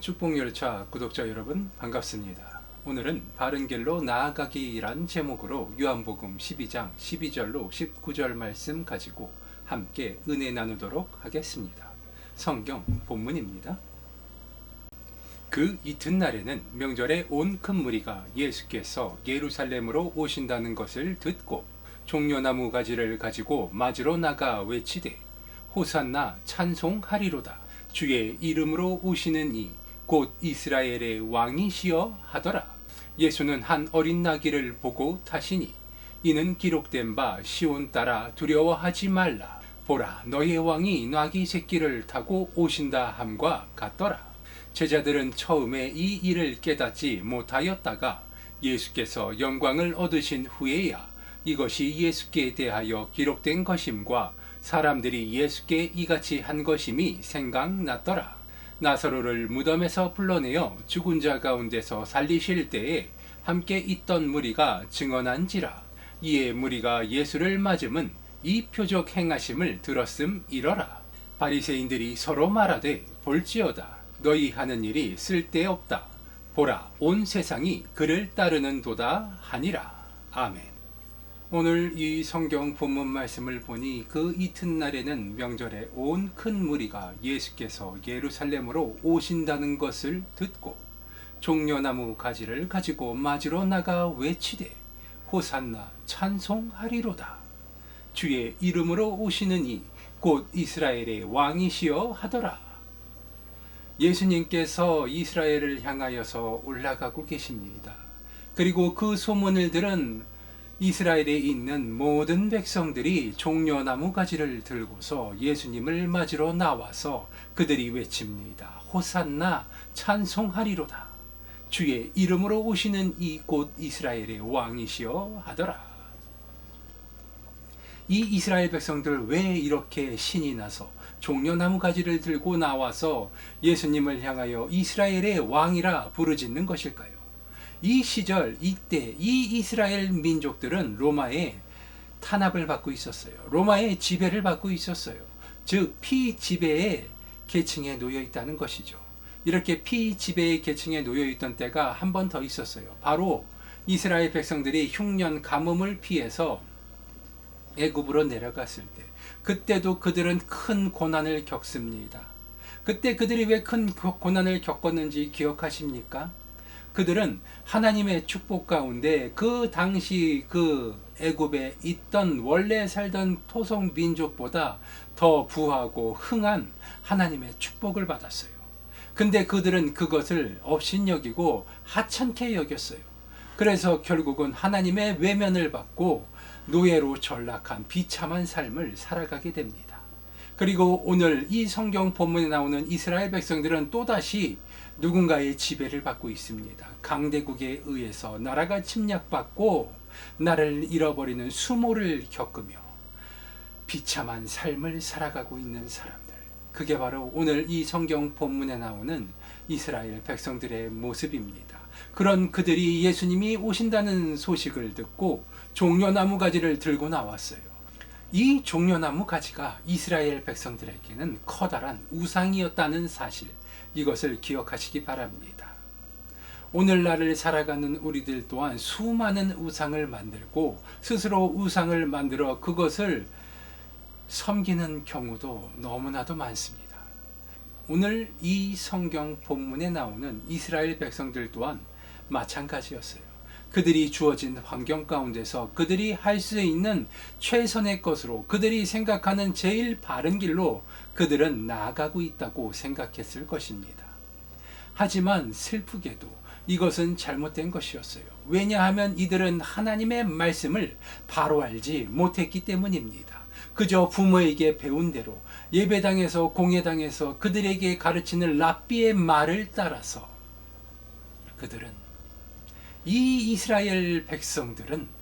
축복열차 구독자 여러분 반갑습니다. 오늘은 바른 길로 나아가기란 제목으로 요한복음 12장 12절로 19절 말씀 가지고 함께 은혜 나누도록 하겠습니다. 성경 본문입니다. 그 이튿날에는 명절에 온 큰 무리가 예수께서 예루살렘으로 오신다는 것을 듣고 종려나무 가지를 가지고 맞으러 나가 외치되 호산나 찬송하리로다 주의 이름으로 오시는 이 곧 이스라엘의 왕이시여 하더라. 예수는 한 어린 나귀를 보고 타시니 이는 기록된 바 시온 따라 두려워하지 말라. 보라 너의 왕이 나귀 새끼를 타고 오신다 함과 같더라. 제자들은 처음에 이 일을 깨닫지 못하였다가 예수께서 영광을 얻으신 후에야 이것이 예수께 대하여 기록된 것임과 사람들이 예수께 이같이 한 것임이 생각났더라. 나사로를 무덤에서 불러내어 죽은 자 가운데서 살리실 때에 함께 있던 무리가 증언한지라. 이에 무리가 예수를 맞음은 이 표적 행하심을 들었음 이러라. 바리새인들이 서로 말하되 볼지어다. 너희 하는 일이 쓸데없다. 보라 온 세상이 그를 따르는 도다 하니라. 아멘. 오늘 이 성경 본문 말씀을 보니 그 이튿날에는 명절에 온 큰 무리가 예수께서 예루살렘으로 오신다는 것을 듣고 종려나무 가지를 가지고 맞으러 나가 외치되 호산나 찬송하리로다. 주의 이름으로 오시는 이 곧 이스라엘의 왕이시여 하더라. 예수님께서 이스라엘을 향하여서 올라가고 계십니다. 그리고 그 소문을 들은 이스라엘에 있는 모든 백성들이 종려나무 가지를 들고서 예수님을 맞으러 나와서 그들이 외칩니다. 호산나 찬송하리로다. 주의 이름으로 오시는 이 곧 이스라엘의 왕이시여 하더라. 이 이스라엘 백성들 왜 이렇게 신이 나서 종려나무 가지를 들고 나와서 예수님을 향하여 이스라엘의 왕이라 부르짖는 것일까요? 이 시절 이때 이 이스라엘 민족들은 로마의 탄압을 받고 있었어요. 로마의 지배를 받고 있었어요. 즉 피지배의 계층에 놓여 있다는 것이죠. 이렇게 피지배의 계층에 놓여 있던 때가 한 번 더 있었어요. 바로 이스라엘 백성들이 흉년 가뭄을 피해서 애굽으로 내려갔을 때 그때도 그들은 큰 고난을 겪습니다. 그때 그들이 왜 큰 고난을 겪었는지 기억하십니까? 그들은 하나님의 축복 가운데 그 당시 그 애굽에 있던 원래 살던 토속 민족보다 더 부하고 흥한 하나님의 축복을 받았어요. 근데 그들은 그것을 업신여기고 하찮게 여겼어요. 그래서 결국은 하나님의 외면을 받고 노예로 전락한 비참한 삶을 살아가게 됩니다. 그리고 오늘 이 성경 본문에 나오는 이스라엘 백성들은 또다시 누군가의 지배를 받고 있습니다. 강대국에 의해서 나라가 침략받고 나를 잃어버리는 수모를 겪으며 비참한 삶을 살아가고 있는 사람들. 그게 바로 오늘 이 성경 본문에 나오는 이스라엘 백성들의 모습입니다. 그런 그들이 예수님이 오신다는 소식을 듣고 종려나무 가지를 들고 나왔어요. 이 종려나무 가지가 이스라엘 백성들에게는 커다란 우상이었다는 사실, 이것을 기억하시기 바랍니다. 오늘날을 살아가는 우리들 또한 수많은 우상을 만들고 스스로 우상을 만들어 그것을 섬기는 경우도 너무나도 많습니다. 오늘 이 성경 본문에 나오는 이스라엘 백성들 또한 마찬가지였어요. 그들이 주어진 환경 가운데서 그들이 할 수 있는 최선의 것으로 그들이 생각하는 제일 바른 길로 그들은 나아가고 있다고 생각했을 것입니다. 하지만 슬프게도 이것은 잘못된 것이었어요. 왜냐하면 이들은 하나님의 말씀을 바로 알지 못했기 때문입니다. 그저 부모에게 배운 대로 예배당에서 공예당에서 그들에게 가르치는 랍비의 말을 따라서 그들은 이 이스라엘 백성들은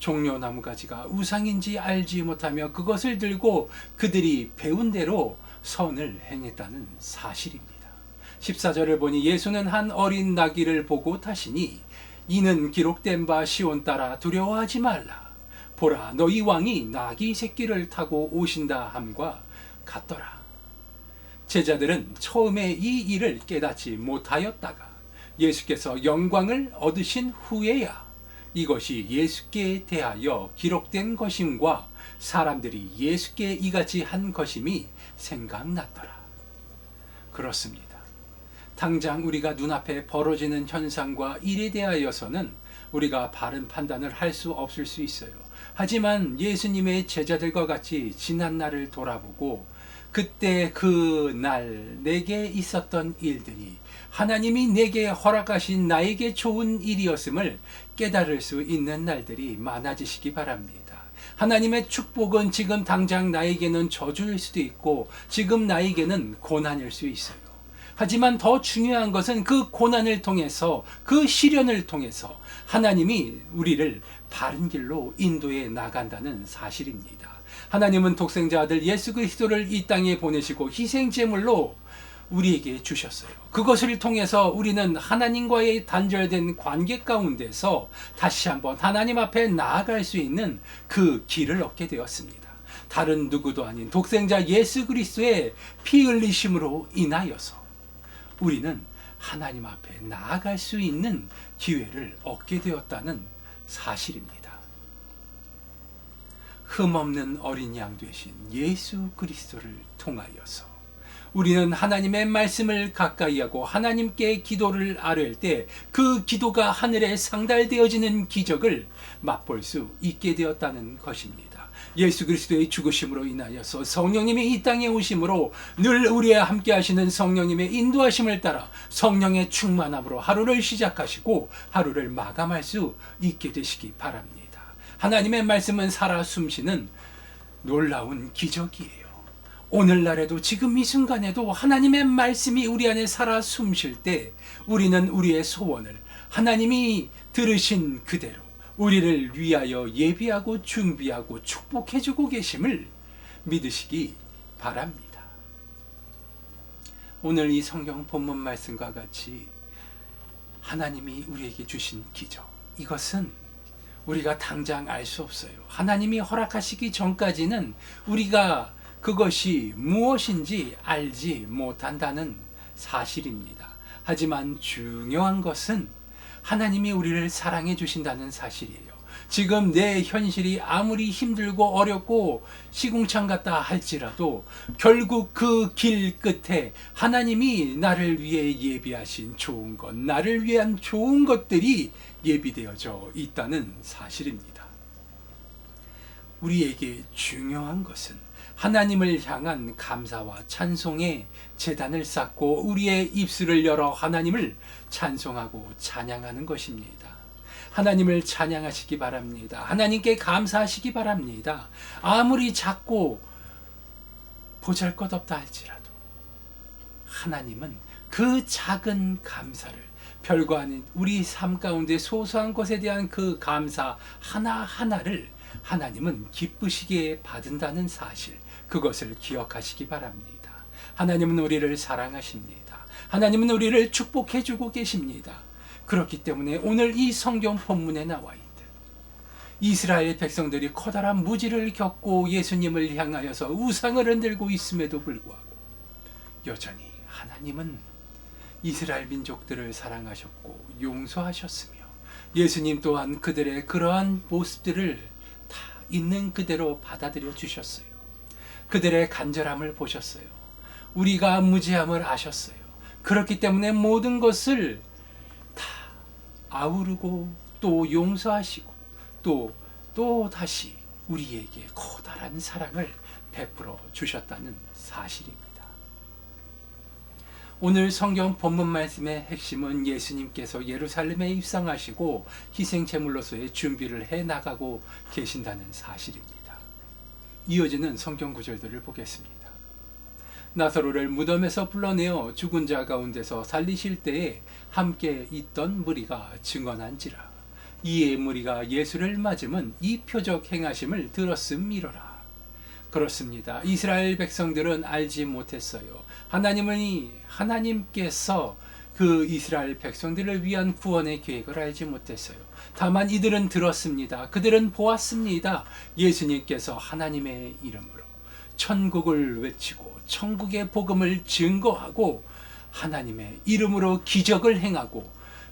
종려나무 가지가 우상인지 알지 못하며 그것을 들고 그들이 배운 대로 선을 행했다는 사실입니다. 14절을 보니 예수는 한 어린 나귀를 보고 타시니 이는 기록된 바 시온 따라 두려워하지 말라. 보라 너희 왕이 나귀 새끼를 타고 오신다 함과 같더라. 제자들은 처음에 이 일을 깨닫지 못하였다가 예수께서 영광을 얻으신 후에야 이것이 예수께 대하여 기록된 것임과 사람들이 예수께 이같이 한 것임이 생각났더라. 그렇습니다. 당장 우리가 눈앞에 벌어지는 현상과 일에 대하여서는 우리가 바른 판단을 할 수 없을 수 있어요. 하지만 예수님의 제자들과 같이 지난 날을 돌아보고 그때 그 날 내게 있었던 일들이 하나님이 내게 허락하신 나에게 좋은 일이었음을 깨달을 수 있는 날들이 많아지시기 바랍니다. 하나님의 축복은 지금 당장 나에게는 저주일 수도 있고 지금 나에게는 고난일 수 있어요. 하지만 더 중요한 것은 그 고난을 통해서 그 시련을 통해서 하나님이 우리를 바른 길로 인도해 나간다는 사실입니다. 하나님은 독생자 아들 예수 그리스도를 이 땅에 보내시고 희생 제물로 우리에게 주셨어요. 그것을 통해서 우리는 하나님과의 단절된 관계 가운데서 다시 한번 하나님 앞에 나아갈 수 있는 그 길을 얻게 되었습니다. 다른 누구도 아닌 독생자 예수 그리스도의 피 흘리심으로 인하여서 우리는 하나님 앞에 나아갈 수 있는 기회를 얻게 되었다는 사실입니다. 흠없는 어린 양 되신 예수 그리스도를 통하여서 우리는 하나님의 말씀을 가까이 하고 하나님께 기도를 아뢰을 때그 기도가 하늘에 상달되어지는 기적을 맛볼 수 있게 되었다는 것입니다. 예수 그리스도의 죽으심으로 인하여서 성령님이 이 땅에 오심으로 늘 우리와 함께 하시는 성령님의 인도하심을 따라 성령의 충만함으로 하루를 시작하시고 하루를 마감할 수 있게 되시기 바랍니다. 하나님의 말씀은 살아 숨쉬는 놀라운 기적이에요. 오늘날에도 지금 이 순간에도 하나님의 말씀이 우리 안에 살아 숨쉴 때 우리는 우리의 소원을 하나님이 들으신 그대로 우리를 위하여 예비하고 준비하고 축복해 주고 계심을 믿으시기 바랍니다. 오늘 이 성경 본문 말씀과 같이 하나님이 우리에게 주신 기적 이것은 우리가 당장 알 수 없어요. 하나님이 허락하시기 전까지는 우리가 그것이 무엇인지 알지 못한다는 사실입니다. 하지만 중요한 것은 하나님이 우리를 사랑해 주신다는 사실이에요. 지금 내 현실이 아무리 힘들고 어렵고 시궁창 같다 할지라도 결국 그 길 끝에 하나님이 나를 위해 예비하신 좋은 것, 나를 위한 좋은 것들이 예비되어져 있다는 사실입니다. 우리에게 중요한 것은 하나님을 향한 감사와 찬송의 재단을 쌓고 우리의 입술을 열어 하나님을 찬송하고 찬양하는 것입니다. 하나님을 찬양하시기 바랍니다. 하나님께 감사하시기 바랍니다. 아무리 작고 보잘 것 없다 할지라도 하나님은 그 작은 감사를 별거 아닌 우리 삶 가운데 소소한 것에 대한 그 감사 하나하나를 하나님은 기쁘시게 받은다는 사실, 그것을 기억하시기 바랍니다. 하나님은 우리를 사랑하십니다. 하나님은 우리를 축복해 주고 계십니다. 그렇기 때문에 오늘 이 성경 본문에 나와 있듯 이스라엘 백성들이 커다란 무지를 겪고 예수님을 향하여서 우상을 흔들고 있음에도 불구하고 여전히 하나님은 이스라엘 민족들을 사랑하셨고 용서하셨으며 예수님 또한 그들의 그러한 모습들을 다 있는 그대로 받아들여 주셨어요. 그들의 간절함을 보셨어요. 우리가 무지함을 아셨어요. 그렇기 때문에 모든 것을 다 아우르고 또 용서하시고 또, 또 다시 우리에게 커다란 사랑을 베풀어 주셨다는 사실입니다. 오늘 성경 본문 말씀의 핵심은 예수님께서 예루살렘에 입성하시고 희생 제물로서의 준비를 해 나가고 계신다는 사실입니다. 이어지는 성경 구절들을 보겠습니다. 나사로를 무덤에서 불러내어 죽은 자 가운데서 살리실 때에 함께 있던 무리가 증언한지라 이에 무리가 예수를 맞음은 이 표적 행하심을 들었음이로라. 그렇습니다. 이스라엘 백성들은 알지 못했어요. 하나님은 하나님께서 그 이스라엘 백성들을 위한 구원의 계획을 알지 못했어요. 다만 이들은 들었습니다. 그들은 보았습니다. 예수님께서 하나님의 이름으로 천국을 외치고 천국의 복음을 증거하고 하나님의 이름으로 기적을 행하고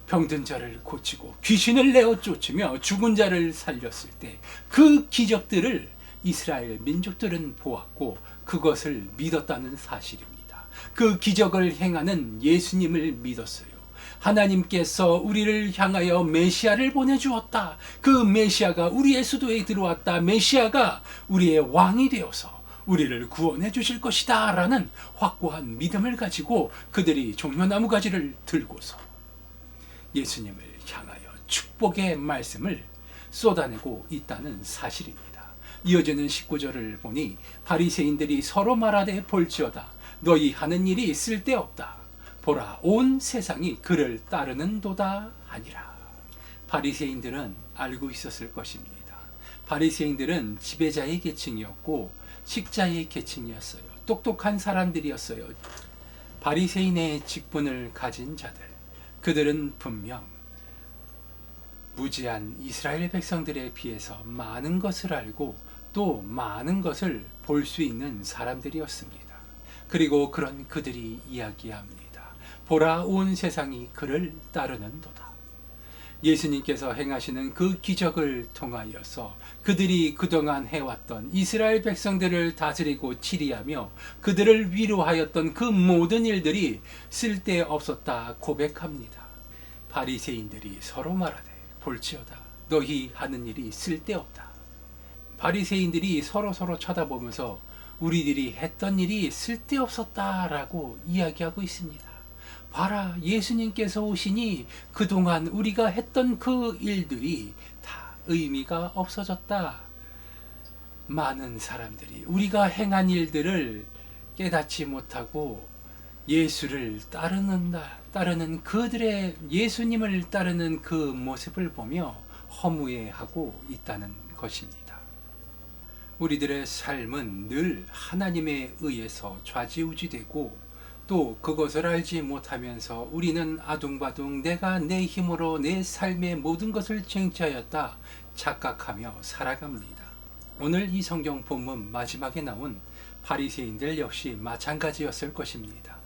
병든 자를 고치고 귀신을 내어 쫓으며 죽은 자를 살렸을 때 그 기적들을 이스라엘 민족들은 보았고 그것을 믿었다는 사실입니다. 그 기적을 행하는 예수님을 믿었어요. 하나님께서 우리를 향하여 메시아를 보내주었다. 그 메시아가 우리의 수도에 들어왔다. 메시아가 우리의 왕이 되어서 우리를 구원해 주실 것이다. 라는 확고한 믿음을 가지고 그들이 종려나무 가지를 들고서 예수님을 향하여 축복의 말씀을 쏟아내고 있다는 사실입니다. 이어지는 19절을 보니 바리새인들이 서로 말하되 볼지어다 너희 하는 일이 쓸데없다 보라 온 세상이 그를 따르는도다 하니라 바리새인들은 알고 있었을 것입니다. 바리새인들은 지배자의 계층이었고 식자의 계층이었어요. 똑똑한 사람들이었어요. 바리새인의 직분을 가진 자들 그들은 분명 무지한 이스라엘 백성들에 비해서 많은 것을 알고 또 많은 것을 볼 수 있는 사람들이었습니다. 그리고 그런 그들이 이야기합니다. 보라 온 세상이 그를 따르는도다. 예수님께서 행하시는 그 기적을 통하여서 그들이 그동안 해왔던 이스라엘 백성들을 다스리고 치리하며 그들을 위로하였던 그 모든 일들이 쓸데없었다 고백합니다. 바리새인들이 서로 말하되 볼지어다 너희 하는 일이 쓸데없다. 바리새인들이 서로 서로 쳐다보면서 우리들이 했던 일이 쓸데없었다라고 이야기하고 있습니다. 봐라, 예수님께서 오시니 그동안 우리가 했던 그 일들이 다 의미가 없어졌다. 많은 사람들이 우리가 행한 일들을 깨닫지 못하고 예수를 따르는다, 따르는 그들의 예수님을 따르는 그 모습을 보며 허무해하고 있다는 것입니다. 우리들의 삶은 늘 하나님에 의해서 좌지우지되고 또 그것을 알지 못하면서 우리는 아둥바둥 내가 내 힘으로 내 삶의 모든 것을 쟁취하였다 착각하며 살아갑니다. 오늘 이 성경 본문 마지막에 나온 바리새인들 역시 마찬가지였을 것입니다.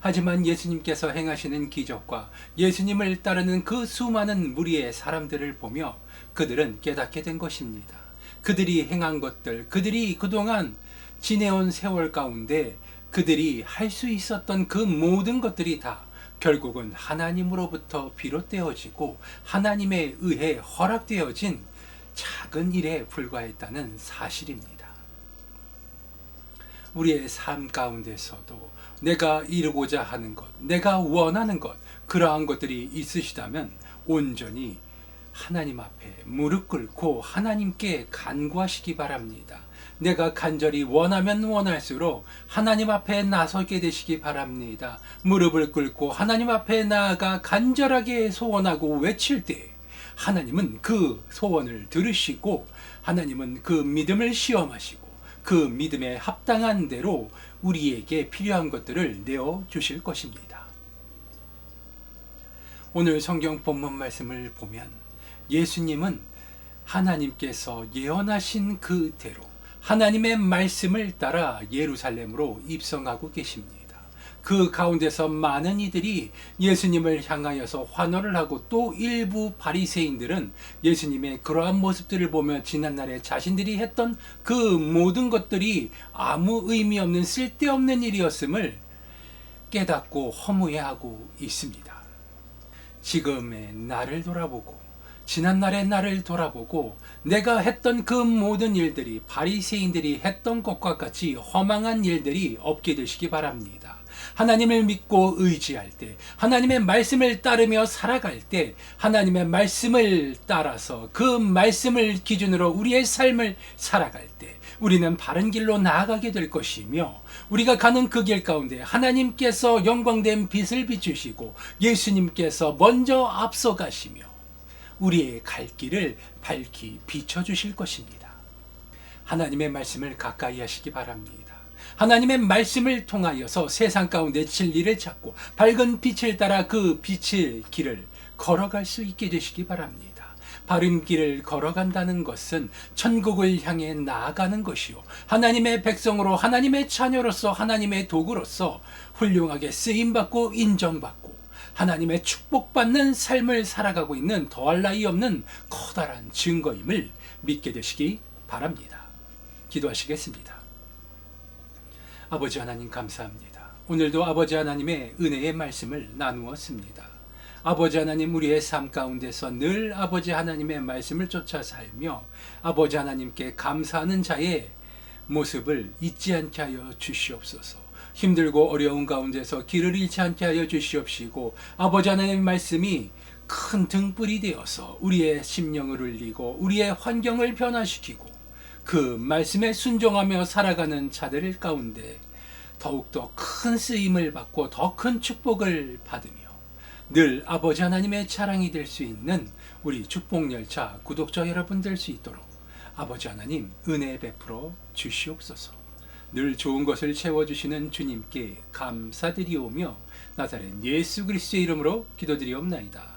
하지만 예수님께서 행하시는 기적과 예수님을 따르는 그 수많은 무리의 사람들을 보며 그들은 깨닫게 된 것입니다. 그들이 행한 것들, 그들이 그동안 지내온 세월 가운데 그들이 할 수 있었던 그 모든 것들이 다 결국은 하나님으로부터 비롯되어지고 하나님에 의해 허락되어진 작은 일에 불과했다는 사실입니다. 우리의 삶 가운데서도 내가 이루고자 하는 것, 내가 원하는 것, 그러한 것들이 있으시다면 온전히 하나님 앞에 무릎 꿇고 하나님께 간구하시기 바랍니다. 내가 간절히 원하면 원할수록 하나님 앞에 나서게 되시기 바랍니다. 무릎을 꿇고 하나님 앞에 나아가 간절하게 소원하고 외칠 때 하나님은 그 소원을 들으시고 하나님은 그 믿음을 시험하시고 그 믿음에 합당한 대로 우리에게 필요한 것들을 내어 주실 것입니다. 오늘 성경 본문 말씀을 보면 예수님은 하나님께서 예언하신 그대로 하나님의 말씀을 따라 예루살렘으로 입성하고 계십니다. 그 가운데서 많은 이들이 예수님을 향하여서 환호를 하고 또 일부 바리새인들은 예수님의 그러한 모습들을 보며 지난날에 자신들이 했던 그 모든 것들이 아무 의미 없는 쓸데없는 일이었음을 깨닫고 허무해하고 있습니다. 지금의 나를 돌아보고 지난날의 나를 돌아보고 내가 했던 그 모든 일들이 바리새인들이 했던 것과 같이 허망한 일들이 없게 되시기 바랍니다. 하나님을 믿고 의지할 때, 하나님의 말씀을 따르며 살아갈 때, 하나님의 말씀을 따라서 그 말씀을 기준으로 우리의 삶을 살아갈 때, 우리는 바른 길로 나아가게 될 것이며, 우리가 가는 그 길 가운데 하나님께서 영광된 빛을 비추시고, 예수님께서 먼저 앞서가시며, 우리의 갈 길을 밝히 비춰주실 것입니다. 하나님의 말씀을 가까이 하시기 바랍니다. 하나님의 말씀을 통하여서 세상 가운데 진리를 찾고 밝은 빛을 따라 그 빛의 길을 걸어갈 수 있게 되시기 바랍니다. 바른 길을 걸어간다는 것은 천국을 향해 나아가는 것이요. 하나님의 백성으로 하나님의 자녀로서 하나님의 도구로서 훌륭하게 쓰임받고 인정받고 하나님의 축복받는 삶을 살아가고 있는 더할 나위 없는 커다란 증거임을 믿게 되시기 바랍니다. 기도하시겠습니다. 아버지 하나님 감사합니다. 오늘도 아버지 하나님의 은혜의 말씀을 나누었습니다. 아버지 하나님 우리의 삶 가운데서 늘 아버지 하나님의 말씀을 쫓아 살며 아버지 하나님께 감사하는 자의 모습을 잊지 않게 하여 주시옵소서. 힘들고 어려운 가운데서 길을 잃지 않게 하여 주시옵시고 아버지 하나님의 말씀이 큰 등불이 되어서 우리의 심령을 울리고 우리의 환경을 변화시키고 그 말씀에 순종하며 살아가는 자들 가운데 더욱더 큰 쓰임을 받고 더 큰 축복을 받으며 늘 아버지 하나님의 자랑이 될 수 있는 우리 축복열차 구독자 여러분 될 수 있도록 아버지 하나님 은혜 베풀어 주시옵소서 늘 좋은 것을 채워주시는 주님께 감사드리오며 나사렛 예수 그리스도의 이름으로 기도드리옵나이다.